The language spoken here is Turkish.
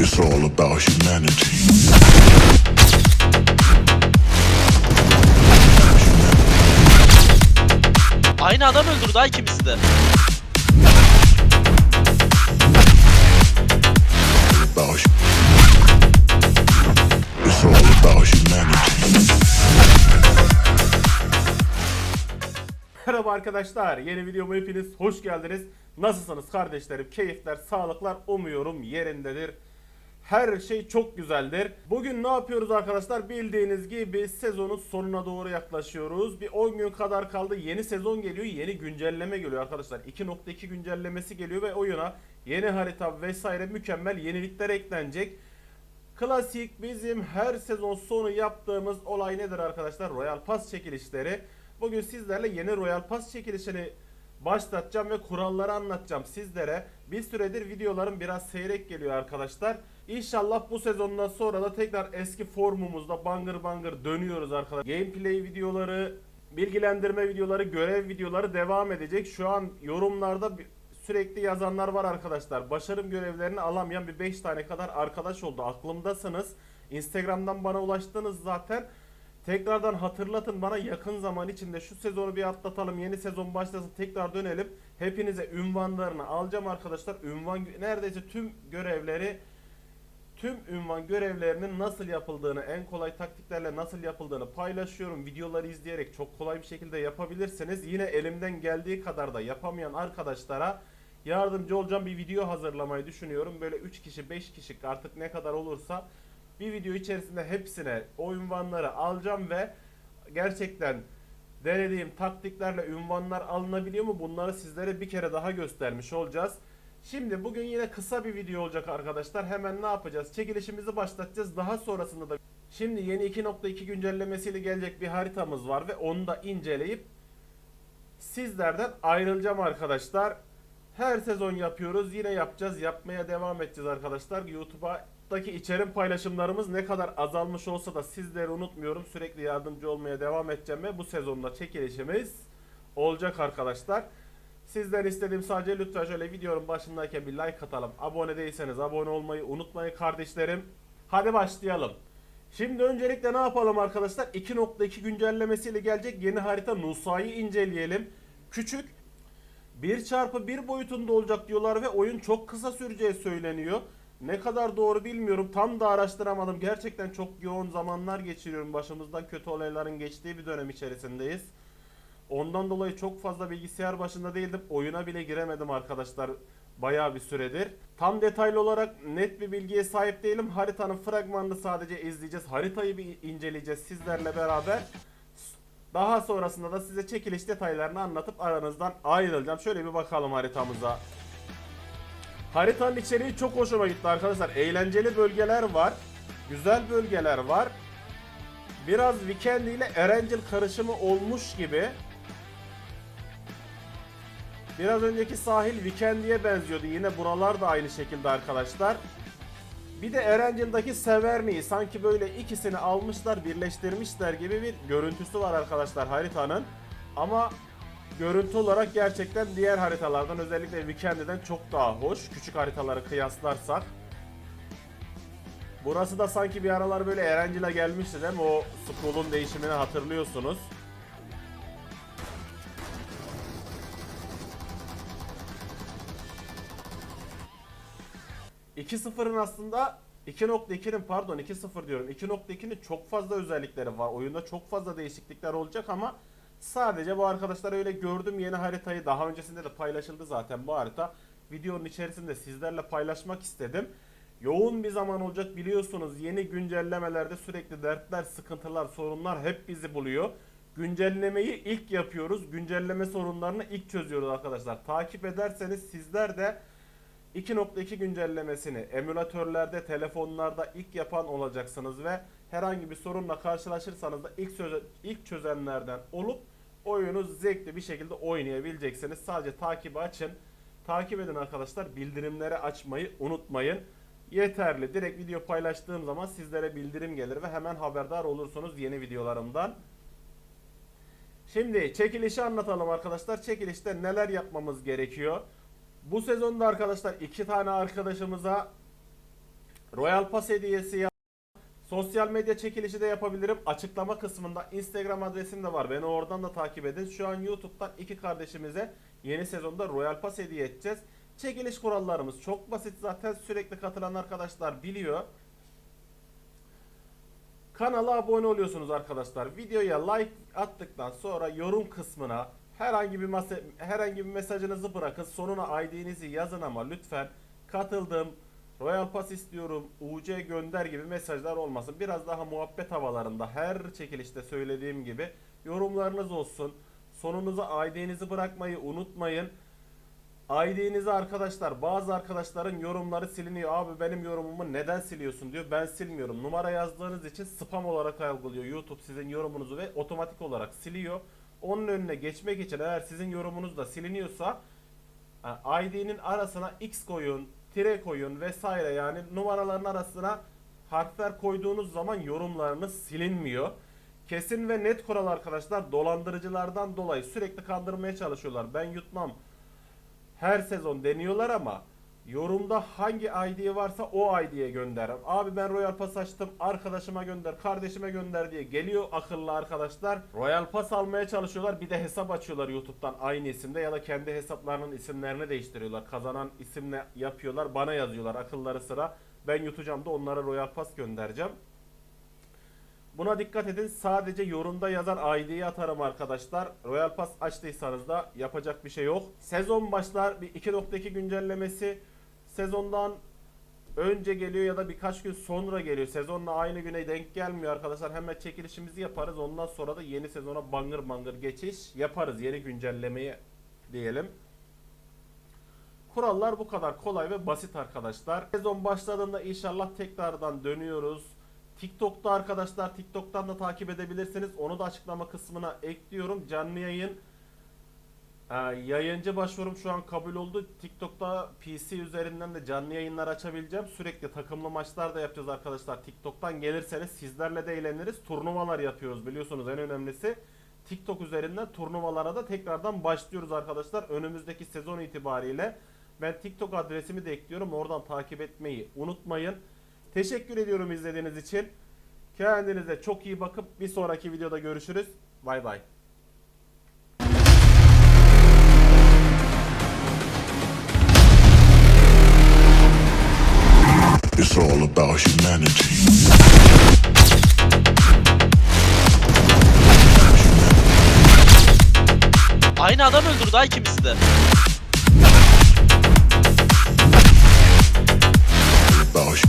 It's all about humanity. Aynı adam öldürdü ha ikimizi de. About hu- It's all about humanity. Merhaba arkadaşlar, yeni videoma hepiniz hoş geldiniz. Nasılsınız kardeşlerim? Keyifler, sağlıklar umuyorum yerindedir. Her şey çok güzeldir. Bugün ne yapıyoruz arkadaşlar? Bildiğiniz gibi sezonun sonuna doğru yaklaşıyoruz. Bir 10 gün kadar kaldı. Yeni sezon geliyor. Yeni güncelleme geliyor arkadaşlar. 2.2 güncellemesi geliyor ve oyuna yeni harita vesaire mükemmel yenilikler eklenecek. Klasik bizim her sezon sonu yaptığımız olay nedir arkadaşlar? Royal Pass çekilişleri. Bugün sizlerle yeni Royal Pass çekilişini başlatacağım ve kuralları anlatacağım sizlere. Bir süredir videolarım biraz seyrek geliyor arkadaşlar. İnşallah bu sezondan sonra da tekrar eski formumuzda bangır bangır dönüyoruz arkadaşlar. Gameplay videoları, bilgilendirme videoları, görev videoları devam edecek. Şu an yorumlarda sürekli yazanlar var arkadaşlar. Başarım görevlerini alamayan bir 5 tane kadar arkadaş oldu. Aklımdasınız. Instagram'dan bana ulaştınız zaten. Tekrardan hatırlatın bana yakın zaman içinde şu sezonu bir atlatalım. Yeni sezon başlasın tekrar dönelim. Hepinize ünvanlarını alacağım arkadaşlar. Ünvan neredeyse tüm görevleri tüm ünvan görevlerinin nasıl yapıldığını, en kolay taktiklerle nasıl yapıldığını paylaşıyorum. Videoları izleyerek çok kolay bir şekilde yapabilirsiniz. Yine elimden geldiği kadar da yapamayan arkadaşlara yardımcı olacağım bir video hazırlamayı düşünüyorum. Böyle 3 kişi, 5 kişi artık ne kadar olursa bir video içerisinde hepsine o ünvanları alacağım ve gerçekten denediğim taktiklerle ünvanlar alınabiliyor mu bunları sizlere bir kere daha göstermiş olacağız. Şimdi bugün yine kısa bir video olacak arkadaşlar. Hemen ne yapacağız? Çekilişimizi başlatacağız. Daha sonrasında da şimdi yeni 2.2 güncellemesiyle gelecek bir haritamız var ve onu da inceleyip sizlerden ayrılacağım arkadaşlar. Her sezon yapıyoruz. Yine yapacağız. Yapmaya devam edeceğiz arkadaşlar. YouTube'daki içerim paylaşımlarımız ne kadar azalmış olsa da sizleri unutmuyorum. Sürekli yardımcı olmaya devam edeceğim ve bu sezonda çekilişimiz olacak arkadaşlar. Sizden istediğim sadece lütfen şöyle videonun başındayken bir like atalım. Abone değilseniz abone olmayı unutmayın kardeşlerim. Hadi başlayalım. Şimdi öncelikle ne yapalım arkadaşlar? 2.2 güncellemesiyle gelecek yeni harita Nusa'yı inceleyelim. Küçük 1 çarpı 1 boyutunda olacak diyorlar ve oyun çok kısa süreceği söyleniyor. Ne kadar doğru bilmiyorum. Tam da araştıramadım. Gerçekten çok yoğun zamanlar geçiriyorum. Başımızdan kötü olayların geçtiği bir dönem içerisindeyiz. Ondan dolayı çok fazla bilgisayar başında değildim. Oyuna bile giremedim arkadaşlar bayağı bir süredir. Tam detaylı olarak net bir bilgiye sahip değilim. Haritanın fragmanını sadece izleyeceğiz. Haritayı bir inceleyeceğiz sizlerle beraber. Daha sonrasında da size çekiliş detaylarını anlatıp aranızdan ayrılacağım. Şöyle bir bakalım haritamıza. Haritanın içeriği çok hoşuma gitti arkadaşlar. Eğlenceli bölgeler var. Güzel bölgeler var. Biraz Weekend ile Erangel karışımı olmuş gibi. Biraz önceki sahil Weekend'e benziyordu. Yine buralar da aynı şekilde arkadaşlar. Bir de Erangel'daki Severni'yi sanki böyle ikisini almışlar, birleştirmişler gibi bir görüntüsü var arkadaşlar haritanın. Ama görüntü olarak gerçekten diğer haritalardan özellikle Weekend'den çok daha hoş. Küçük haritaları kıyaslarsak. Burası da sanki bir aralar böyle Erangel'e gelmişti değil mi? O scroll'un değişimini hatırlıyorsunuz. ...2.0'ın aslında 2.2'nin pardon 2.0 diyorum 2.2'nin çok fazla özellikleri var. Oyunda çok fazla değişiklikler olacak ama sadece bu arkadaşlar öyle gördüm yeni haritayı daha öncesinde de paylaşıldı zaten bu harita. Videonun içerisinde sizlerle paylaşmak istedim. Yoğun bir zaman olacak biliyorsunuz yeni güncellemelerde sürekli dertler, sıkıntılar, sorunlar hep bizi buluyor. Güncellemeyi ilk yapıyoruz. Güncelleme sorunlarını ilk çözüyoruz arkadaşlar. Takip ederseniz sizler de 2.2 güncellemesini emülatörlerde, telefonlarda ilk yapan olacaksınız ve herhangi bir sorunla karşılaşırsanız da ilk, söze- ilk çözenlerden olup oyunu zevkli bir şekilde oynayabileceksiniz. Sadece takibi açın. Takip edin arkadaşlar. Bildirimleri açmayı unutmayın. Yeterli. Direkt video paylaştığım zaman sizlere bildirim gelir ve hemen haberdar olursunuz yeni videolarımdan. Şimdi çekilişi anlatalım arkadaşlar. Çekilişte neler yapmamız gerekiyor? Bu sezonda arkadaşlar iki tane arkadaşımıza Royal Pass hediyesi ya. Sosyal medya çekilişi de yapabilirim. Açıklama kısmında Instagram adresim de var. Beni oradan da takip edin. Şu an YouTube'dan iki kardeşimize yeni sezonda Royal Pass hediye edeceğiz. Çekiliş kurallarımız çok basit zaten sürekli katılan arkadaşlar biliyor. Kanala abone oluyorsunuz arkadaşlar. Videoya like attıktan sonra yorum kısmına herhangi bir masa- herhangi bir mesajınızı bırakın. Sonuna ID'nizi yazın ama lütfen katıldım, Royal Pass istiyorum, UC gönder gibi mesajlar olmasın. Biraz daha muhabbet havalarında her çekilişte söylediğim gibi yorumlarınız olsun. Sonunuza ID'nizi bırakmayı unutmayın. ID'nizi arkadaşlar bazı arkadaşların yorumları siliniyor. Abi benim yorumumu neden siliyorsun diyor. Ben silmiyorum. Numara yazdığınız için spam olarak algılıyor. YouTube sizin yorumunuzu ve otomatik olarak siliyor. Onun önüne geçmek için eğer sizin yorumunuz da siliniyorsa e, ID'nin arasına X koyun, tire koyun vesaire yani numaraların arasına harfler koyduğunuz zaman yorumlarınız silinmiyor. Kesin ve net kural arkadaşlar dolandırıcılardan dolayı sürekli kandırmaya çalışıyorlar. Ben yutmam her sezon deniyorlar ama yorumda hangi ID varsa o ID'ye gönder. Abi ben Royal Pass açtım arkadaşıma gönder kardeşime gönder diye geliyor akıllı arkadaşlar. Royal Pass almaya çalışıyorlar bir de hesap açıyorlar YouTube'dan aynı isimde ya da kendi hesaplarının isimlerini değiştiriyorlar. Kazanan isimle yapıyorlar bana yazıyorlar akılları sıra. Ben yutacağım da onlara Royal Pass göndereceğim. Buna dikkat edin. Sadece yorumda yazan ID'yi atarım arkadaşlar. Royal Pass açtıysanız da yapacak bir şey yok. Sezon başlar. Bir 2.2 güncellemesi sezondan önce geliyor ya da birkaç gün sonra geliyor. Sezonla aynı güne denk gelmiyor arkadaşlar. Hemen çekilişimizi yaparız. Ondan sonra da yeni sezona bangır bangır geçiş yaparız. Yeni güncellemeyi diyelim. Kurallar bu kadar kolay ve basit arkadaşlar. Sezon başladığında inşallah tekrardan dönüyoruz. TikTok'ta arkadaşlar TikTok'tan da takip edebilirsiniz. Onu da açıklama kısmına ekliyorum. Canlı yayın e, yayıncı başvurum şu an kabul oldu. TikTok'ta PC üzerinden de canlı yayınlar açabileceğim. Sürekli takımlı maçlar da yapacağız arkadaşlar. TikTok'tan gelirseniz sizlerle de eğleniriz. Turnuvalar yapıyoruz biliyorsunuz en önemlisi. TikTok üzerinden turnuvalara da tekrardan başlıyoruz arkadaşlar. Önümüzdeki sezon itibariyle ben TikTok adresimi de ekliyorum. Oradan takip etmeyi unutmayın. Teşekkür ediyorum izlediğiniz için. Kendinize çok iyi bakıp bir sonraki videoda görüşürüz. Bay bay. It's all about humanity. Aynı adam öldürdü ha ikimizi de. About